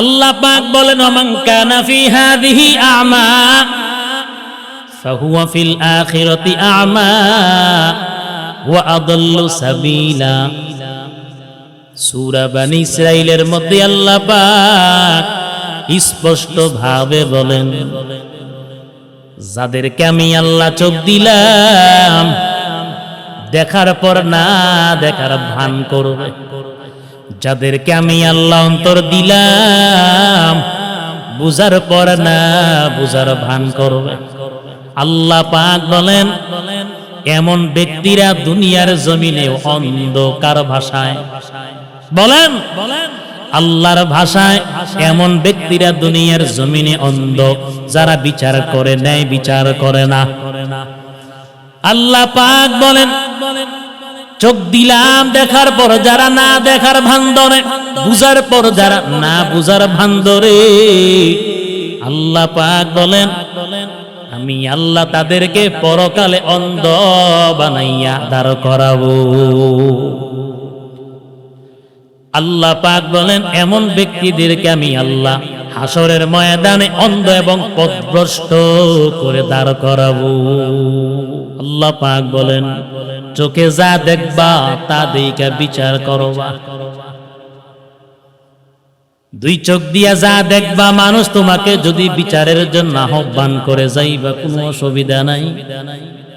আল্লাহ পাক বলেন, ওমান কানা ফি হাদিহি আমা, ফাহুয়া ফিল আখিরাতি আমা, ওয়া আদাল্লু সাবিলা। সূরা বানি ইসরাইলের মধ্যে আল্লাহ পাক স্পষ্ট ভাবে বলেন, যাদেরকে আমি আল্লাহ চোখ দিলাম, দেখার পর না দেখার ভান করবে। যাদেরকে আমি আল্লাহ অন্তর দিলাম, বুঝার পর না বুঝার ভান করবে। আল্লাহ পাক বলেন, এমন ব্যক্তিরা দুনিয়ার জমিনে অন্ধকার ভাষায়। বলেন বলেন আল্লাহর ভাষায় এমন ব্যক্তিরা দুনিয়ার জমিনে অন্ধ, যারা বিচার করে নেয়, বিচার করে না। আল্লাহ পাক বলেন চোখ দিলাম দেখার পর যারা না দেখার ভান্দরে, বুঝার পর যারা না বুঝার ভান্দরে। আল্লাহ পাক বলেন, আমি আল্লাহ তাদেরকে পরকালে অন্ধ বানাইয়া দাঁড় করাবো। আল্লাহ পাক বলেন, এমন ব্যক্তিদেরকে আমি আল্লাহ হাসরের ময়দানে অন্ধ এবং পথভ্রষ্ট করে দাঁড় করাবো। আল্লাহ পাক বলেন, চোখে যা দেখবা, তা দিকে বিচার করবা। দুই চোখ দিয়া যা দেখবা, মানুষ তোমাকে যদি বিচারের জন্য আহ্বান করে, যাইবা, কোনো অসুবিধা নাই।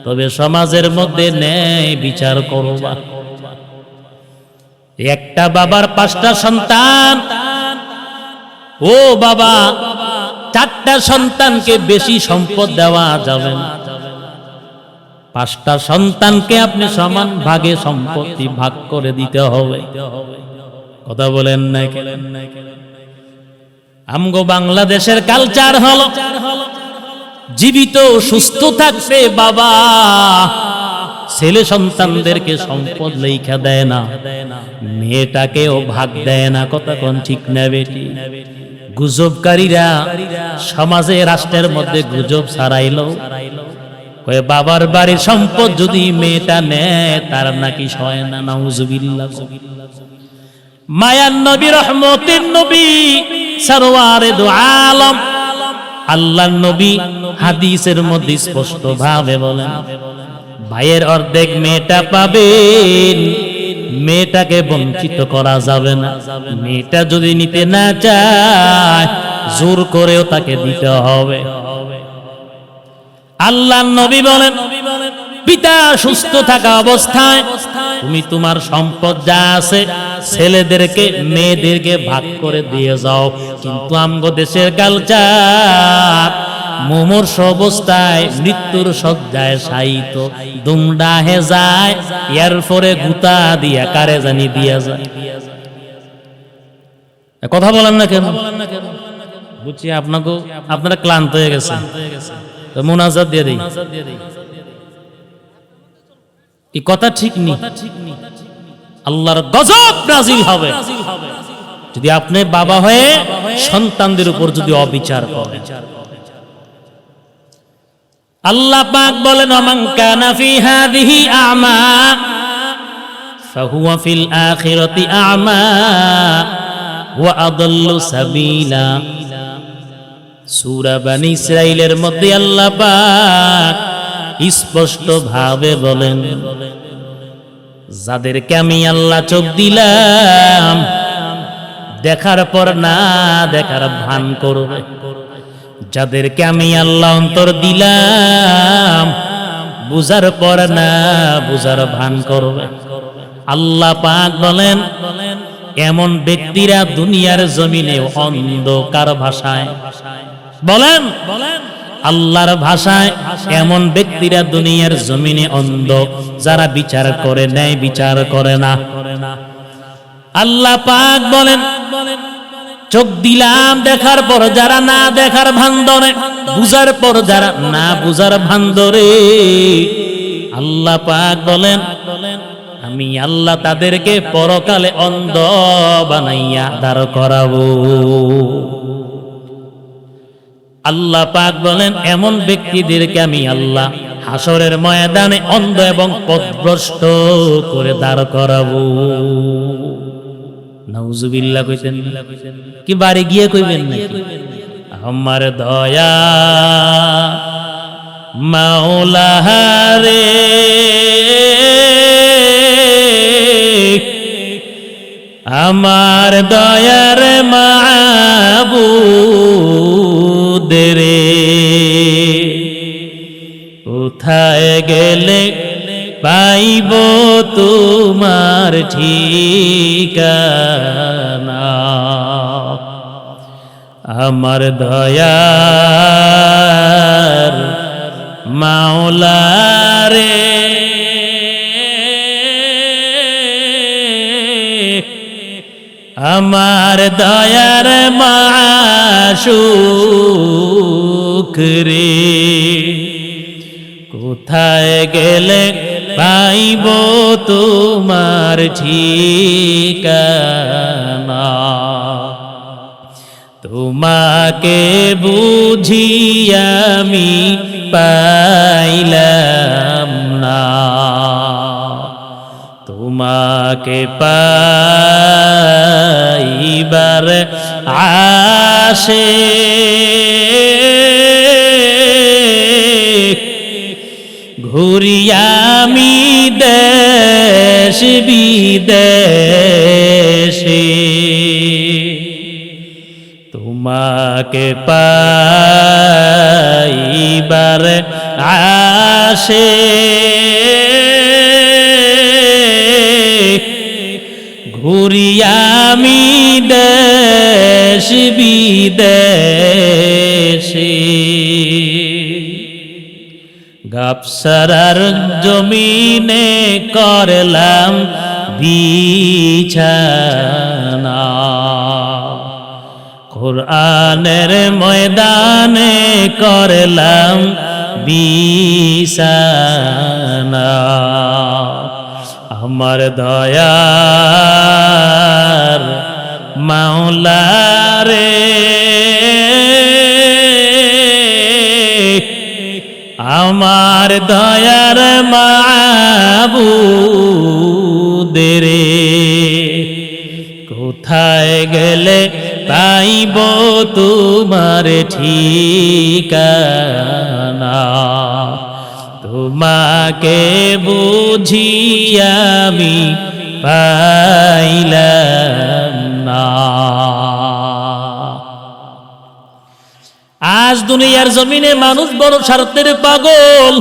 তবে সমাজের মধ্যে ন্যায় বিচার করবা। একটা বাবার পাঁচটা সন্তান ও বাবা, চারটা সন্তানকে বেশি সম্পদ দেওয়া যাবে না। পাঁচটা সন্তানকে আপনি সমান ভাগে সম্পত্তি ভাগ করে দিতে হবে। কথা বলেন না আমগো বাংলাদেশের কালচার হলো, জীবিত সুস্থ থাকবে বাবা, ছেলে সন্তানদেরকে সম্পদ লেখা দেয় না, মেয়েটাকেও ভাগ দেয় না। কথা কোন ঠিক না বেটি? গুজবকারীরা সমাজে রাষ্ট্রের মধ্যে গুজব ছাড়াইলো। কয়ে বাবার বাড়ির সম্পদ যদি মেয়েটা নেয় তার নাকি সয় না নাউজুবিল্লাহ। মায়ান নবী রহমতের নবী সরওয়ারে দু আলম। আল্লাহর নবী হাদিসের মধ্যে স্পষ্ট ভাবে বলেন। ভাইয়ের অর্ধেক মেয়েটা পাবেন মেয়েটাকে বঞ্চিত করা যাবে না। মেয়েটা যদি নিতে না চায়, জোর করেও তাকে দিতে হবে। আল্লাহ নবী বলেন, পিতা সুস্থ থাকা অবস্থায় তুমি তোমার সম্পদ যা আছে ছেলেদেরকে, মেয়েদেরকে ভাগ করে দিয়ে যাও। কিন্তু আমগো দেশের কালচার মুমূর্ষ অবস্থায় মৃত্যুর সজ্জায় সাইত দুমডা হে যায়, এর পরে গুতা দিয়া কারে জানি দিয়া যায়। কথা বলেন না কেন? বুঝছি আপনাকে, আপনারা ক্লান্ত হয়ে গেছে মোনাজাত দিয়ে দিই। এই কথা ঠিক নেই। আল্লাহর গজব নাজিল হবে। যদি আপনি বাবা হয়ে সন্তানদের উপর যদি অবিচার করেন। আল্লাহ পাক বলেন, ওমান কানা ফি হাদিহি আমা, ফাহুয়া ফিল আখিরাতি আমা, ওয়া আদাল্লু সাবিলা। সূরা বানি ইসরাইলের মধ্যে আল্লাহ পাক স্পষ্ট ভাবে বলেন, যাদেরকে আমি আল্লাহ চোখ দিলাম, দেখার পর না দেখার ভান করবে। যাদেরকে আমি আল্লাহ অন্তর দিলাম, বুঝার পর না বুঝার ভান করবে। আল্লাহ পাক বলেন, এমন ব্যক্তিরা দুনিয়ার জমিনে অন্ধকার ভাষায়। বলেন বলেন আল্লাহর ভাষায় এমন ব্যক্তিরা দুনিয়ার জমিনে অন্ধ, যারা বিচার করে নেয়, বিচার করে না। আল্লাহ পাক বলেন চোখ দিলাম দেখার পর যারা না দেখার ভান্দরে, বুঝার পর যারা না বুঝার ভান্দরে। আল্লাহ পাক বলেন, আমি আল্লাহ তাদেরকে পরকালে অন্ধ বানাইয়া দাঁড় করাবো। আল্লাহ পাক বলেন, এমন ব্যক্তিদেরকে আমি আল্লাহ হাসরের ময়দানে অন্ধ এবং পথভ্রষ্ট করে দাঁড় করাবো। নাউজুবিল্লাহ কইতেন কি বাড়ি গিয়ে কইবেন নাকি? আমার দয়া মাওলা রে। আমার দয়ার মাবুদ রে। কোথায় গেলে পাইব তোমার ঠিকানা। আমার দয়ার মাওলা রে আমার দয়ার মাসুক রে। কোথায় গেলে পাইব তোমার ঠিকানা। তোমাকে বুঝি আমি পাইলাম না। তোমাকে পাইবার আসে ঘুরি আমি দেশ বিদেশে। তোমাকে পাইবার আসে। ঘুরি আমি দেশ বিদেশে। গাপসারার জমিনে করলাম বিছানা। কোরআনের ময়দানে করলাম বিছানা। আমার দয়ার মাওলা রে আমার দয়ার মাবুদরে কোথায় গেলে পাইব তোমার ঠিকানা? তোমাকে বুঝি আমি পাইলাম না। আজ দুনিয়ার জমিনে মানুষ বড় স্বার্থের পাগল।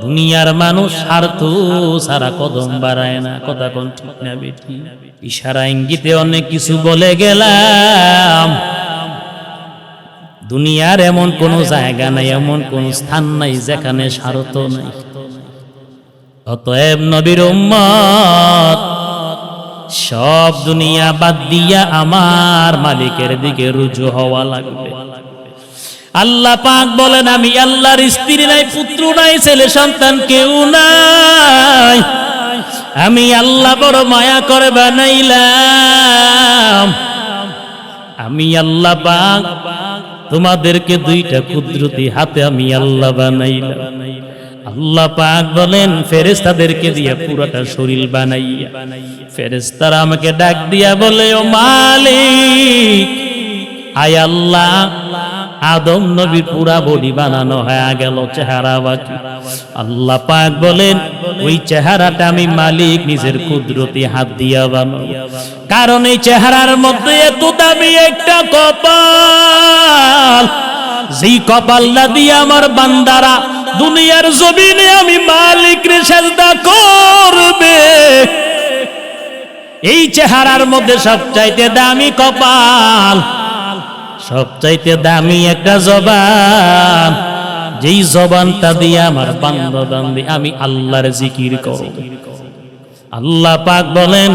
দুনিয়ার মানুষ স্বার্থ সারা কদম বাড়ায় না। কথা কোন ঠিক না বেঠি। ইশারা ইঙ্গিতে অনেক কিছু বলে গেলাম। দুনিয়ার এমন কোন জায়গা নাই, এমন কোন স্থান নাই যেখানে স্বার্থ নাই। অতএব নবীর উম্মত সব দুনিয়া বাদ দিয়া আমার মালিকের দিকে রুজু হওয়া লাগবে। আল্লাহ পাক বলেন, আমি আল্লাহর স্ত্রী নাই, পুত্র নাই, ছেলে সন্তান কেউ নাই। আমি আল্লাহ বড় মায়া করে বানাইলাম। আমি আল্লাহ পাক তোমাদেরকে দুইটা কুদরতি হাতে আমি আল্লাহ বানাইলাম। আল্লাহ পাক বলেন ফেরেস্তাদেরকে দিয়ে পুরোটা শরীর বানাইয়া ফেরেস্তারা আমাকে ডাক দিয়া বলে, ও মালিক, আয় আল্লাহ, আদম নবীর পুরা বডি বানানো হয়ে গেল চেহারা বাকি। আল্লাহ পাক বলেন, ওই চেহারাটা আমি মালিক নিজের কুদরতি হাত দিয়া বানাবো। কারণ এই চেহারার মধ্যে এত দামি একটা কপাল যেই কপালটা দিয়ে আমার বান্দারা, দুনিয়ার জমিনে আমি মালিক রে করবে। এই চেহারার মধ্যে সবচাইতে দামি কপাল, সবচাইতে দামি একটা জবান। যেই জবানটা দিয়ে আমার বান্দা বান্দি, আমি আল্লাহর জিকির করব। আল্লাহ পাক বলেন,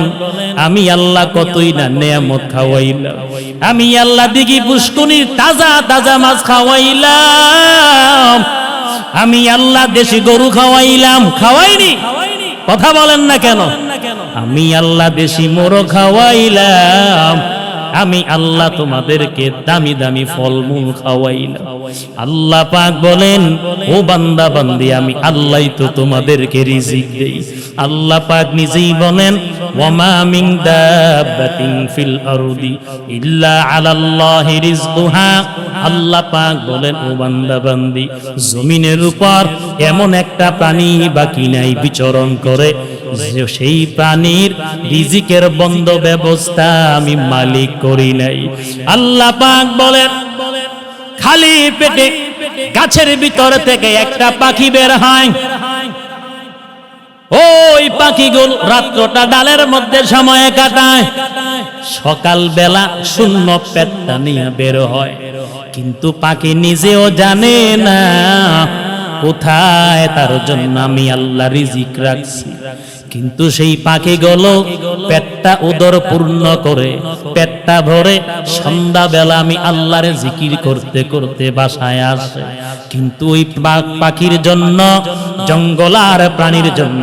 আমি আল্লাহ কতই না নেয়ামত খাওয়াইলাম। আমি আল্লাহ দিঘি পুষ্কুনির তাজা তাজা মাছ খাওয়াইলাম। আমি আল্লাহ দেশি গরু খাওয়াইলাম। খাওয়াইনি? কথা বলেন না কেন? আমি আল্লাহ দেশি মোরো খাওয়াইলাম। আমি আল্লাহ তোমাদেরকে দামি দামি ফলমূল খাওয়াইলাম। আল্লাহ পাক বলেন, ও বান্দা বান্দি, আমি আল্লাহ তো তোমাদেরকে রিজিক দেই। আল্লাহ পাক নিজেই বলেন, ওয়ামা মিন দাব্বাতিন ফিল আরদি ইল্লা আলাল্লাহি রিজকুহা। আল্লাহ পাক বলেন, ও বান্দা বান্দি জমিনের উপর এমন একটা প্রাণী বাকি নাই বিচরণ করে সেই প্রাণীর রিজিকের বন্ধ ব্যবস্থা আমি মালিক করি নাই। আল্লাহ পাক বলেন, খালি পেটে গাছের ভিতর থেকে একটা পাখি বের হয় ওই পাখিগুল রাত্রটা ডালের মধ্যে সময় কাটায়। সকাল বেলা শূন্য পেটটা নিয়ে বের হয়। কিন্তু পাখি নিজেও জানে না কোথায়, তার জন্য আমি আল্লাহ রিজিক রাখছি। কিন্তু সেই পাখিগুলো পেটটা উদর পূর্ণ করে, পেটটা ভরে সন্ধ্যাবেলা আমি আল্লাহরে জিকির করতে করতে বাসায় আসে। কিন্তু ওই পাখির জন্য, জঙ্গল আর প্রাণীর জন্য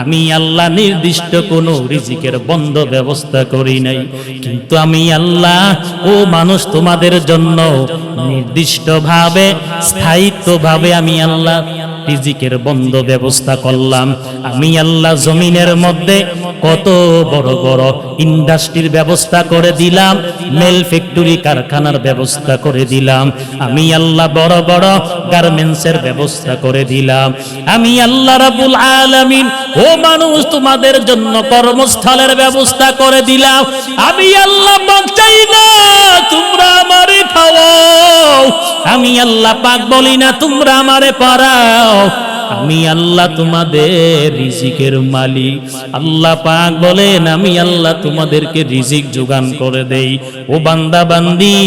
আমি আল্লাহ নির্দিষ্ট কোনো রিজিকের বন্ধ ব্যবস্থা করি নাই। কিন্তু আমি আল্লাহ, ও মানুষ তোমাদের জন্য নির্দিষ্টভাবে, স্থায়িত্বভাবে আমি আল্লাহ রিজিকের বন্ধ ব্যবস্থা করলাম। আমি আল্লাহ জমিনের মধ্যে কত বড় বড় ইন্ডাস্ট্রির ব্যবস্থা করে দিলাম, মেল ফ্যাক্টরি কারখানার ব্যবস্থা করে দিলাম। আমি আল্লাহ বড় বড় গার্মেন্টসের ব্যবস্থা করে দিলাম। আমি আল্লাহ রাবুল আলামিন, ও মানুষ তোমাদের জন্য কর্মস্থলের ব্যবস্থা করে দিলাম। আমি আল্লাহ বাঁচাই না তোমরা আমারে খাওয়াও। আমি আল্লাহ পাক বলি না তোমরা আমারে পারাও আমি আল্লাহ তোমাদের রিজিকের মালিক। আল্লাহ পাক বলেন, আমি আল্লাহ তোমাদেরকে রিজিক যোগান করে দেই। ও বান্দা বান্দি,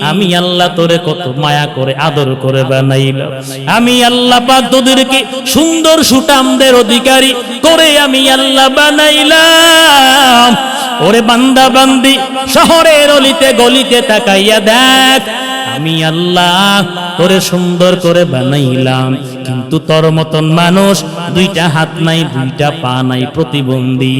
আমি আল্লাহ তোরে কত মায়া করে, আদর করে বানাইলাম। আমি আল্লাহ পাক তোদেরকে সুন্দর সুটামদের অধিকারী করে আমি আল্লাহ বানাইলাম। ওরে বান্দা বান্দি, শহরের অলিতে গলিতে তাকাইয়া দেখ। আমি আল্লাহ তোরে সুন্দর করে বানাইলাম। কিন্তু তোর মতন মানুষ দুইটা হাত নাই, দুইটা পা নাই, প্রতিবন্ধী।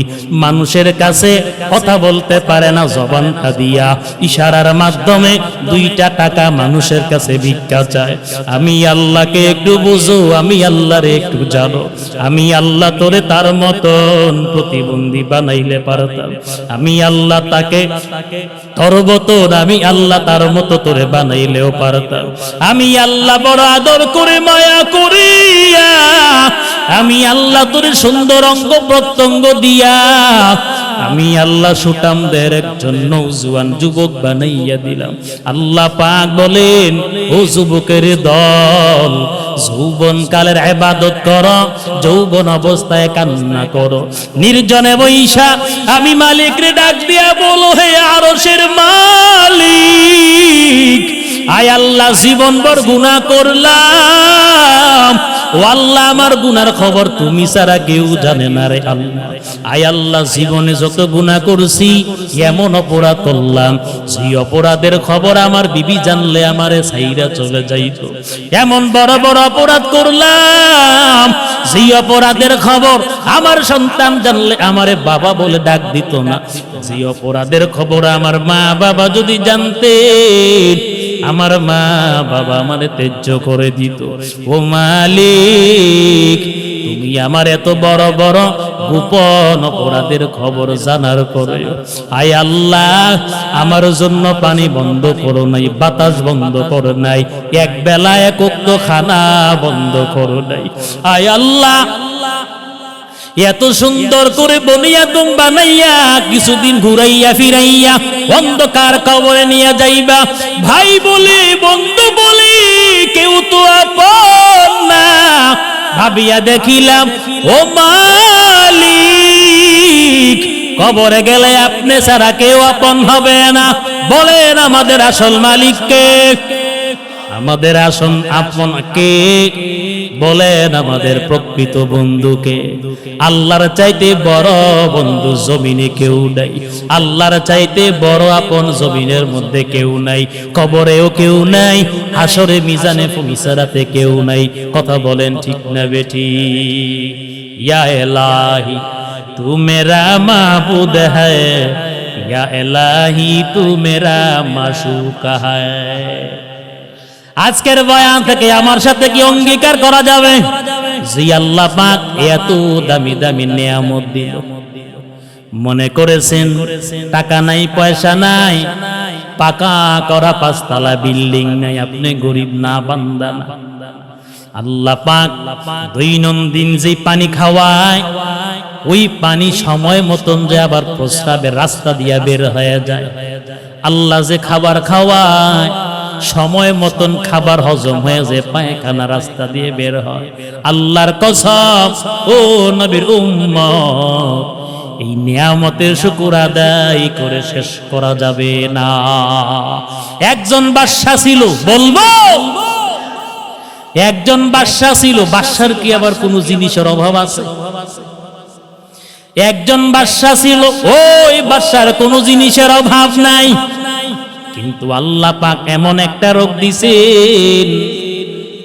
মানুষের কাছে কথা বলতে পারে না, জবানটা দিয়া। ইশারার মাধ্যমে দুইটা টাকা মানুষের কাছে ভিক্ষা চায়। আমি আল্লাহকে একটু বুঝো, আমি আল্লাহরে একটু জানো। আমি আল্লাহ তোরে তার মতন প্রতিবন্ধী বানাইলে পারতাম। আমি আল্লাহ তাকে তোর মতন, আমি আল্লাহ তার মতো তোরে বানাইলেও পারতাম। আমি আল্লাহ বড় আদর করে, মায়া করিয়া আমি আল্লাহ তোরে সুন্দর অঙ্গ প্রত্যঙ্গ দিয়া, আমি আল্লাহ সুটামদের একজন নৌজুয়ান যুবক বানাইয়া দিলাম। আল্লাহ পাক বলেন, ও যুবকের দল যৌবন কালের ইবাদত কর, যৌবন অবস্থায় কান্না করো। নির্জনে বৈশা, আমি মালিক রে ডাক দিয়া বলো, হে আরশের মালিক আয় আল্লাহ জীবন ভর গুনাহ করলাম। ও আল্লাহ, আমার গুনার খবর তুমি ছাড়া কেউ জানে না রে আল্লাহ। আয় আল্লাহ, জীবনে যত গুনাহ করছি, এমন অপরাধ করলাম। সেই অপরাধের খবর আমার বিবি জানলে আমারে সাইরা চলে যাইত। এমন বড় বড় অপরাধ করলাম। সেই অপরাধের খবর আমার সন্তান জানলে আমারে বাবা বলে ডাক দিত না। সেই অপরাধের খবর আমার মা বাবা যদি জানতেন আমার মা বাবা আমারে তেজ্য করে দিত। ও মালিক, তুমি আমার এত বড় বড় গোপন অপরাধের খবর জানার পরে, আয় আল্লাহ, আমার জন্য পানি বন্ধ করো নাই, বাতাস বন্ধ করো নাই এক বেলা এক খানা বন্ধ করো নাই। আয় আল্লাহ এত সুন্দর করে বনিয়াদম বানাইয়া কিছুদিন ঘুরাইয়া ফিরাইয়া অন্ধকার কবরে নিয়ে যাইবা। ভাই বলি, বন্ধু বলি, কেউ তো না। ভাবিয়া দেখিলাম, ও মালিক, কবরে গেলে আপনি ছাড়া কেউ আপন হবে না। বলেন আমাদের আসল মালিককে। আমাদের আসন আপন কে বলেন আমাদের প্রকৃত বন্ধুকে আল্লাহর চাইতে বড় বন্ধু জমিনে কেউ নাই আল্লাহর চাইতে বড় আপন জমিনের মধ্যে কেউ নাই কবরেও কেউ নাই হাসরে মিজানে ফুমিসারাতে কেউ নাই কথা বলেন ঠিক না বেটি ইয়া এলাহি তু মেরা মাবুদ है या इलाही तू मेरा माशूक है আজকের বয়ান থেকে আমার সাথে কি অঙ্গীকার করা যাবে? জি, আল্লাহ পাক এত দামি দামি নিয়ামত দিল। মনে করেছেন, টাকা নাই, পয়সা নাই, পাকা করা পাঁচতলা বিল্ডিং নাই, আপনি গরিব না, বান্দা না। আল্লাহ পাক দৈনন্দিন যে পানি খাওয়ায়, ওই পানি সময় মতন যে আবার প্রস্রাবের রাস্তা দিয়া বের হয়ে যায়। আল্লাহ যে খাবার খাওয়ায় সময় মতন খাবার হজম হয়ে যে পায়খানা রাস্তা দিয়ে বের হয়। আল্লাহর কসম, ও নবীর উম্মত, এই নিয়ামতের শুকুর আদায় করে শেষ করা যাবে না। একজন বাদশা ছিল, বলব? একজন বাদশা ছিল, বাদশার কি আবার কোনো জিনিসের অভাব আছে? একজন বাদশা ছিল, ওই বাদশার কোনো জিনিসের অভাব নাই। কিন্তু আল্লাহ পাক এমন একটা রোগ দিছেন,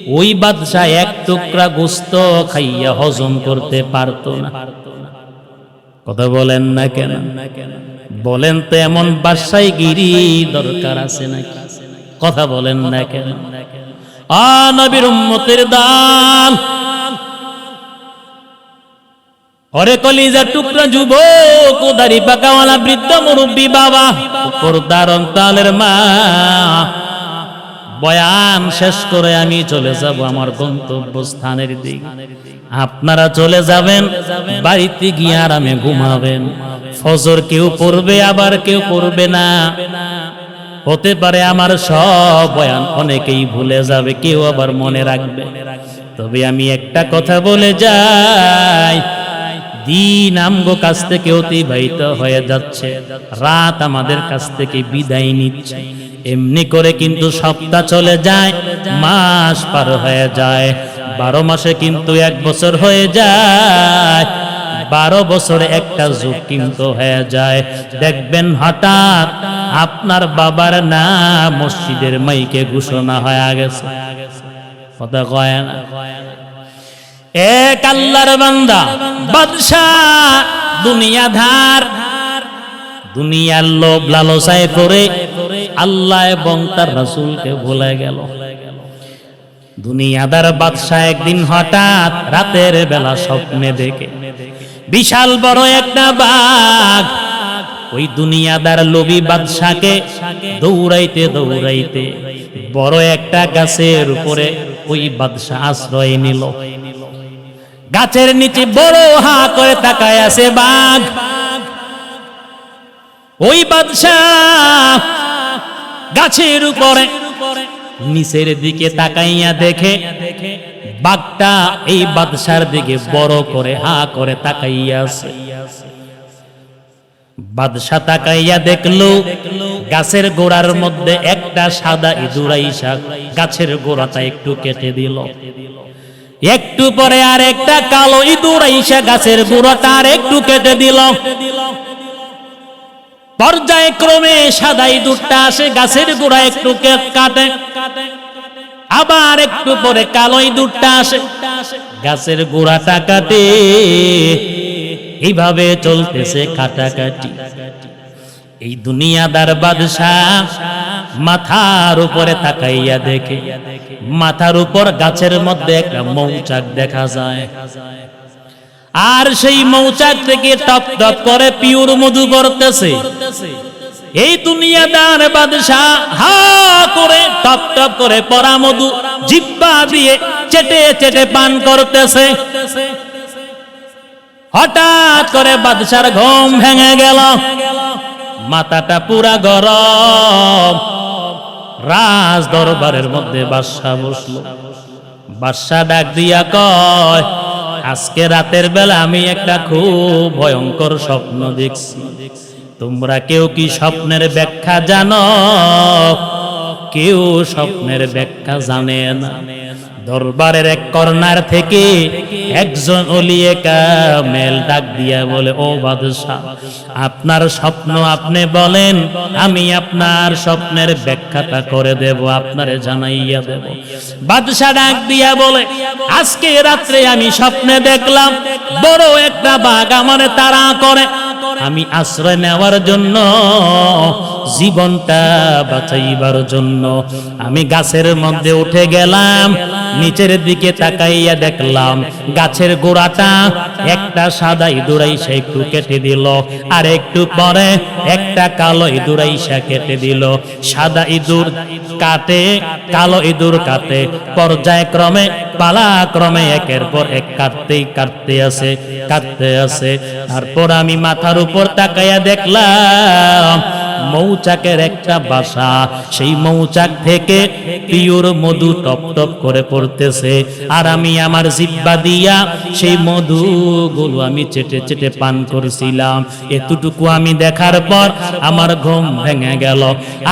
ওই বাদশা এক টুকরা গোস্ত খাইয়া হজম করতে পারতো না। কথা বলেন না কেন? বলেন তো এমন বাসাই গিরি দরকার আছে নাকি? কথা বলেন না কেন? আ নবীর উম্মতের দাল অরে কলিজার টুকরা যুবক দাড়ি পাকাওয়ালা বৃদ্ধ মুরব্বী বাবা, উপর দারণ তালের মা। বয়ান শেষ করে আমি চলে যাব আমার গন্তব্যস্থানের দিকে। আপনারা চলে যাবেন, বাড়িতে গিয়ে আরামে ঘুমাবেন। ফজর কেউ পড়বে, আবার কেউ পড়বে না। হতে পারে আমার সব বয়ান অনেকেই ভুলে যাবে, কেউ আবার মনে রাখবে। তবে আমি একটা কথা বলে যাই দিন আমগো কাছ থেকে অতিবাহিত হয়ে যাচ্ছে। রাত আমাদের কাছ থেকে বিদায় নিচ্ছে। এমনি করে কিন্তু সপ্তাহ চলে যায়, মাস পার হয়ে যায়। বারো মাসে কিন্তু এক বছর হয়ে যায়। বারো বছরে একটা যুগ কিন্তু হয়ে যায়। দেখবেন হঠাৎ আপনার বাবার না মসজিদের মাইকে ঘোষণা হয়ে গেছে। কথা কয় না? এক আল্লাহর বান্দা। বাদশাহ, দুনিয়াধার। দুনিয়ার লোভ লালসায় করে আল্লাহ এবং তার রাসূলকে ভুলে গেল। দুনিয়াদার বাদশাহ একদিন হঠাৎ রাতের বেলা স্বপ্নে দেখে, বিশাল বড় একটা বাঘ ওই দুনিয়াদার লোভী বাদশাকে দৌড়াইতে দৌড়াইতে বড় একটা গাছের উপরে ওই বাদশাহ আশ্রয় নিল। গাছের নিচে বড় হা করে তাকায় আছে বাঘ। ওই বাদশাহ গাছের উপরে নিচের দিকে তাকাইয়া দেখে বাঘটা এই বাদশার দিকে বড় করে হা করে তাকাইয়া আছে। বাদশাহ তাকাইয়া দেখল গাছের গোড়ার মধ্যে একটা সাদা ইঁদুর আইসা গাছের গোড়াটা একটু কেটে দিল। একটু পরে আর একটা কালো ইঁদুর আইসা গাছের গোড়াটা আর একটু কেটে দিল। পর্যায়ক্রমে সাদা ইঁদুরটা আসে গাছের গোড়া একটু কাটে। আবার একটু পরে কালো ইঁদুরটা আসে গাছের গোড়াটা কাটে। এইভাবে চলতেছে কাটাকাটি। এই দুনিয়াদার বাদশাহ মাথার উপরে তাকাইয়া দেখে। মাথার উপর গাছের মধ্যে একটা মৌচাক দেখা যায়। আর সেই মৌচাক থেকে টপ টপ করে পিওর মধু করতেছে এই দুনিয়াদার বাদশাহ হা করে টপ টপ করে পরা মধু জিব্বা দিয়ে চেটে চেটে পান করতেছে। হঠাৎ করে বাদশার ঘুম ভেঙে গেল। মাথাটা পুরা গরম। রাজ দরবারের মধ্যে বাসা বসল। বাদশা ডাক দিয়া কয়, আজকে রাতের বেলা আমি একটা খুব ভয়ঙ্কর স্বপ্ন দেখছি। তোমরা কেউ কি স্বপ্নের ব্যাখ্যা জানো? কেউ স্বপ্নের ব্যাখ্যা জানে না। দরবারের এক কর্নার থেকে একজন কামেল ডাক দিয়া বলে, ও বাদশাহ, আপনার স্বপ্ন আপনি বলেন, আমি আপনার স্বপ্নের ব্যাখ্যাটা করে দেব, আপনারে জানাইয়া দেব। বাদশাহ ডাক দিয়া বলে, আজকে রাত্রে আমি স্বপ্নে দেখলাম, বড় একটা বাঘ আমারে তারা করে। আমি আশ্রয় নেওয়ার জন্য জীবনটা বাঁচাইবার জন্য। আমি গাছের মধ্যে উঠে গেলাম, নিচের দিকে তাকাইয়া দেখলাম, গাছের গোড়াটা একটা সাদা ইঁদুরাইসা একটু কেটে দিল, আর একটু পরে একটা কালো ইঁদুরাইসা কেটে দিল। সাদা ইঁদুর কাটে, কালো ইঁদুর কাটে, পর্যায়ক্রমে, পালাক্রমে একের পর এক কাটতেই কাটতে আছে কাটতে আছে। তারপর আমি মাথার উপর তাকাইয়া দেখলাম মৌচাকের একটা বাসা। সেই মৌচাক থেকে পিওর মধু টপ টপ করে পড়তেছে। আর আমি আমার জিব্বা দিয়া সেই মধুগুলো আমি চেটে চেটে পান করছিলাম। এতটুকু আমি দেখার পর আমার ঘুম ভেঙে গেল।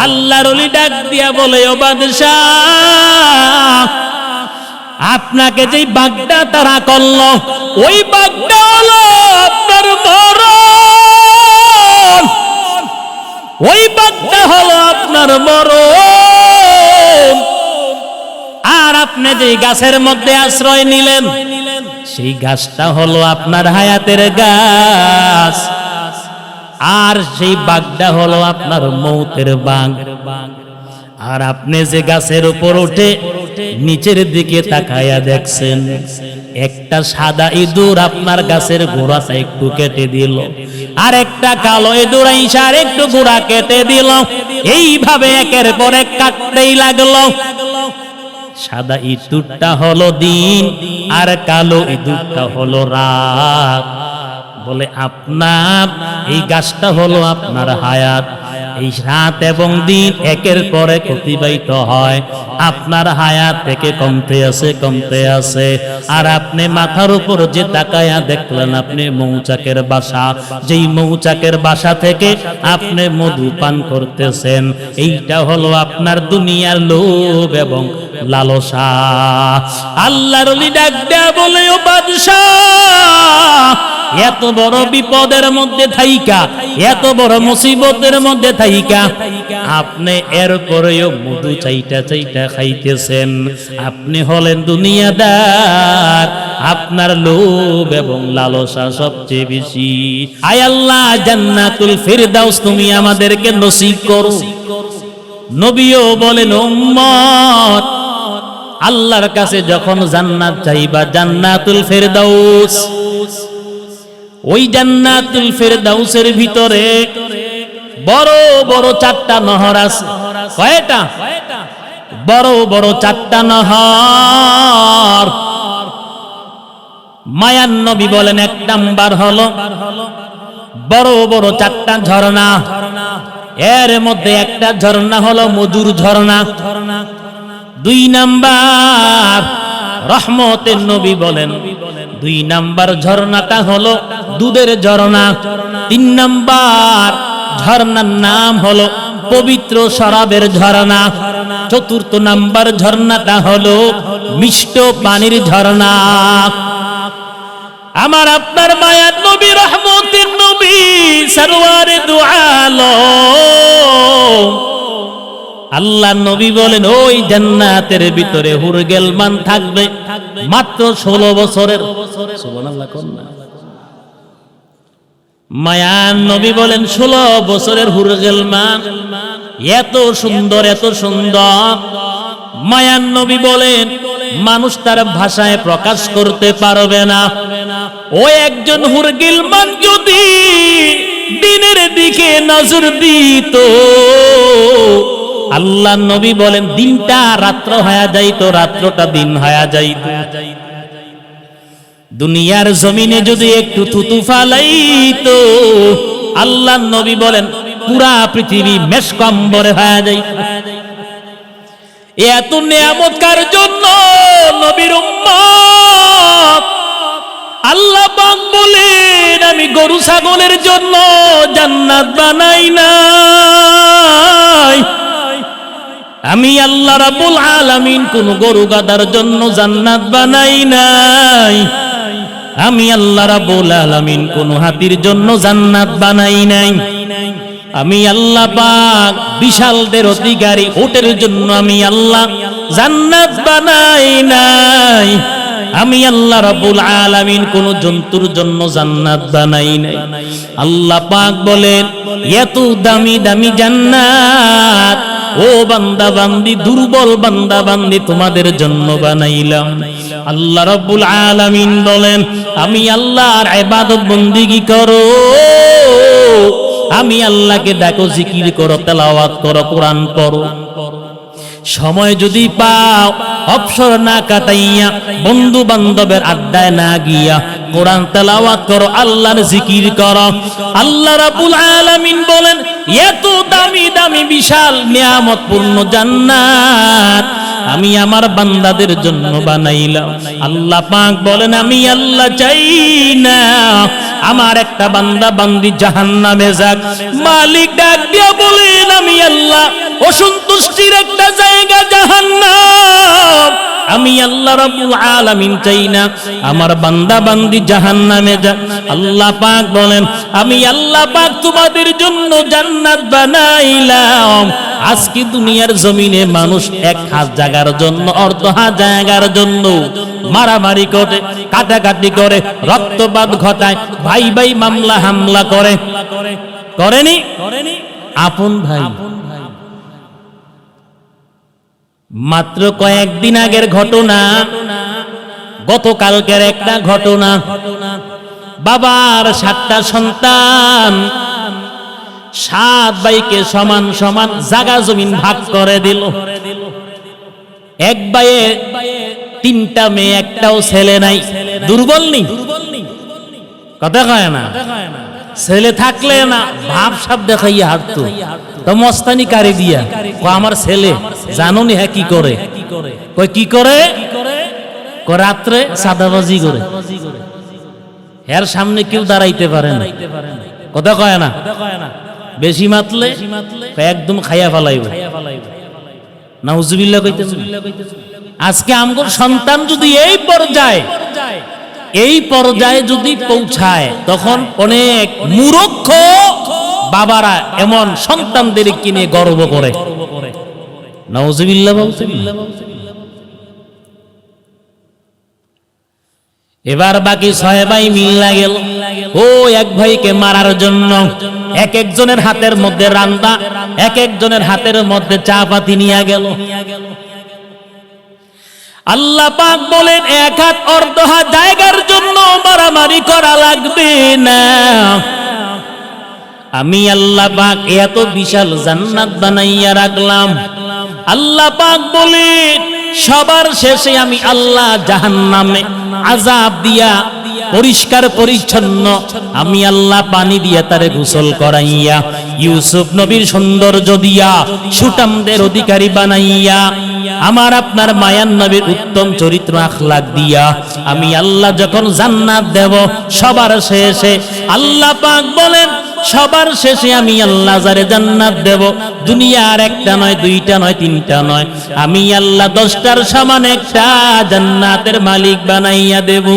আল্লাহর ডাক দিয়া বলে, ও আপনাকে যেই বাগদা তারা করল, ওই বাগদা হলো আপনার মরণ। ওই বাদটা হলো আপনার মরণ। আর আপনি যে গাছের মধ্যে আশ্রয় নিলেন, সেই গাছটা হলো আপনার হায়াতের গাছ। আর সেই বাঘটা হলো আপনার মৌতের বাঘ। আর আপনি যে গাছের উপর উঠে নিচের দিকে তাকায়া দেখছেন, একটা সাদা ইঁদুর আপনার গাছের গোড়াটা একটু কেটে দিল, আর একটা কালো ইঁদুর আর একটু গোড়া কেটে দিল। এইভাবে একের পর এক কাটতেই লাগল। সাদা ইঁদুরটা হলো দিন, আর কালো ইঁদুরটা হলো রাত। বলে, আপনার এই গাছটা হলো আপনার হায়াত। এই রাত এবং দিন একের পরে অতিবাহিত হয়। আপনার হায়াত থেকে কমতে আছে কমতে আছে। আর আপনি মাথার উপর যে তাকায়া দেখলেন, আপনি মৌচাকের বাসা। যেই মৌচাকের বাসা থেকে আপনি মধু পান করতেছেন, এইটা হলো আপনার দুনিয়ার লোভ এবং লালসা। আল্লাহর ডাক দেয়া বলে, ও বাদশাহ এত বড় বিপদের মধ্যে থাইকা, এত বড় মুসিবতের মধ্যে থাইকা। আপনি এরপরেও মধু চাইটা চাইটা খাইতেছেন। আপনি হলেন দুনিয়াদার, আপনার লোভ এবং লালসা সবচেয়ে বেশি। আয় আল্লাহ, জান্নাতুল ফিরদাউস, তুমি আমাদেরকে নসিব করো। নবীও বলেন, উম্মত, আল্লাহর কাছে যখন জান্নাত চাইবা, জান্নাতুল ফেরদাউস। ওই জান্নাতুল ফেরদাউসের ভিতরে বড় বড় চারটা নহর আছে। কয়টা? বড় বড় চারটা নহর। মায়ান নবী বলেন, এক নাম্বার হলো বড় বড় চারটা ঝর্ণা। এর মধ্যে একটা ঝর্ণা হলো মধুর ঝর্ণা। দুই নাম্বার, রহমতের নবী বলেন দুই নাম্বার ঝর্ণাটা হলো দুধের ঝর্ণা। তিন নাম্বার ঝর্ণার নাম হলো পবিত্র শরাবের ঝর্ণা। চতুর্থ নাম্বার ঝর্ণাটা হলো মিষ্ট পানির ঝর্ণা। আমার আপনার মায়ার নবী, রহমতের নবী, সরওয়ারে দুআলো আল্লাহ নবী বলেন, ওই জান্নাতের ভিতরে হুরগেলমান থাকবে মাত্র ষোলো বছরের। মায়ান নবী বলেন, ষোলো বছরের হুরগেলমান, এত সুন্দর এত সুন্দর। মায়ান নবী বলেন, মানুষ তার ভাষায় প্রকাশ করতে পারবে না। ও একজন হুরগিলমান যদি দিনের দিকে নজর দিত আল্লাহ নবী বলেন, দিনটা রাত্র হয়ে যাইতো, রাত্রটা দিন হয়ে যাইত। দুনিয়ার জমিনে যদি একটু থুতু ফালাইতো, আল্লাহ নবী বলেন, পুরা পৃথিবী মেষকম্বরে হয়ে যাইত। এত নিয়ামতকার জন্য? নবীর আল্লাহ পাক বলেন, আমি গরু, ছাগলের জন্য জান্নাত বানাই নাই। আমি আল্লাহ রাব্বুল আলামিন কোন গরু গাদার জন্য জান্নাত বানাই নাই। আমি আল্লাহ রাব্বুল আলামিন কোন হাতির জন্য জান্নাত বানাই নাই। আমি আল্লাহ পাক বিশালদের অধিকারী ওটের জন্য আমি আল্লাহ জান্নাত বানাই নাই। আমি আল্লাহ রাব্বুল আলামিন কোন জন্তুর জন্য জান্নাত বানাই নাই। আল্লাহ পাক বলেন, এত দামি দামি জান্নাত ও বান্দা বান্দি, দুর্বল বান্দা বান্দি, তোমাদের জন্য বানাইলাম। আল্লাহ রাব্বুল আলামিন বলেন, আমি আল্লাহর ইবাদত বন্দিগি করো। আমি আল্লাহকে ডাকো, জিকির করো, তেলাওয়াত করো, কোরআন পড়ো। সময় যদি পাও, অবসর না কাটাইয়া বন্ধু বান্ধবের আড্ডায় না গিয়া, কোরআন তেলাওয়াত করো, আল্লাহর জিকির করো। আল্লাহ রাব্বুল আলামিন বলেন এত দামি দামি বিশাল নিয়ামতপূর্ণ জান্নাত আমি আমার বান্দাদের জন্য বানাইলাম। আল্লাহ পাক বলেন, আমি আল্লাহ চাই না। আমার একটা বান্দা বান্দি জাহান্নামে যাক। মালিক ডাক দিয়া বলেন, আমি আল্লাহ অসন্তুষ্টির একটা জায়গা জাহান্নাম আমি আল্লাহ রাব্বুল আলামিন চাই না। আমার বান্দা বান্দি জাহান্নামে যাক আল্লাহ পাক বলেন আমি আল্লাহ পাক তোমাদের জন্য জান্নাত বানাইলাম। আজকে দুনিয়ার জমিনে মানুষ এক হাত জায়গার জন্য অর্ধ হাত জায়গার জন্য মারামারি করে কাটাকাটি করে রক্তপাত ঘটায় ভাই ভাই মামলা হামলা করে। করেনি? আপন ভাই। মাত্র কয়েকদিন আগের ঘটনা। গতকালকের একটা ঘটনা। বাবার সাতটা সন্তান। সাত ভাইকে সমান সমান জাগা জমিন ভাগ করে দিল। এক ভাইয়ে তিনটা মেয়ে, একটাও ছেলে নাই। দুর্বল নেই। কথা কয় না? ছেলে থাকলে না ভাব সাপ দেখাইয়া হাঁটতো। তো মস্তানি কারি দিয়া ও আমার ছেলে জানো নি হ্যাঁ কি করে? কয়, কি করে? রাত্রে সাদাবাজি করে। এর সামনে কেউ দাঁড়াইতে পারে না। কথা কয় না? বেশি মাতলে একদম খাইয়া ফেলাইব। নাউজুবিল্লাহ কইতেছে। আজকে আমগর সন্তান যদি এই পর্যায়ে এই পর্যায়ে যদি পৌঁছায়, তখন অনেক মূরক্ষ বাবারা এমন সন্তানদের কিনে গর্ব করে। এবার বাকি ছয় ভাই মিল্লা গেল ও এক ভাইকে মারার জন্য এক একজনের হাতের মধ্যে রান্দা, এক একজনের হাতের মধ্যে চা পাতি নিয়ে গেল। আল্লাহ পাক বলেন, এক হাত অর্ধ হাত জায়গার জন্য মারামারি করা লাগবে না। আমি আল্লাহ পাক এত বিশাল জান্নাত বানাইয়া রাখলাম। আল্লাহ পাক বলেন, সবার শেষে আমি আল্লাহ জাহান্নামে আজাব দিয়া পরিষ্কার, পরিচ্ছন্ন। আমি আল্লাহ পানি দিয়া তারে গোসল করাইয়া, ইউসুফ নবীর সৌন্দর্য দিয়া সুটামদের অধিকারী বানাইয়া, আমার আপনার মায়ান নবীর উত্তম চরিত্র আখলাক দিয়া আমি আল্লাহ যখন জান্নাত দেব, সবার শেষে আল্লাহ পাক বলেন সবার শেষে আমি আল্লাহ যারে জান্নাত দেব। আর একটা নয়, দুইটা নয়, তিনটা নয়। আমি আল্লাহ দশটার সমান একটা জান্নাতের মালিক বানাইয়া দেব।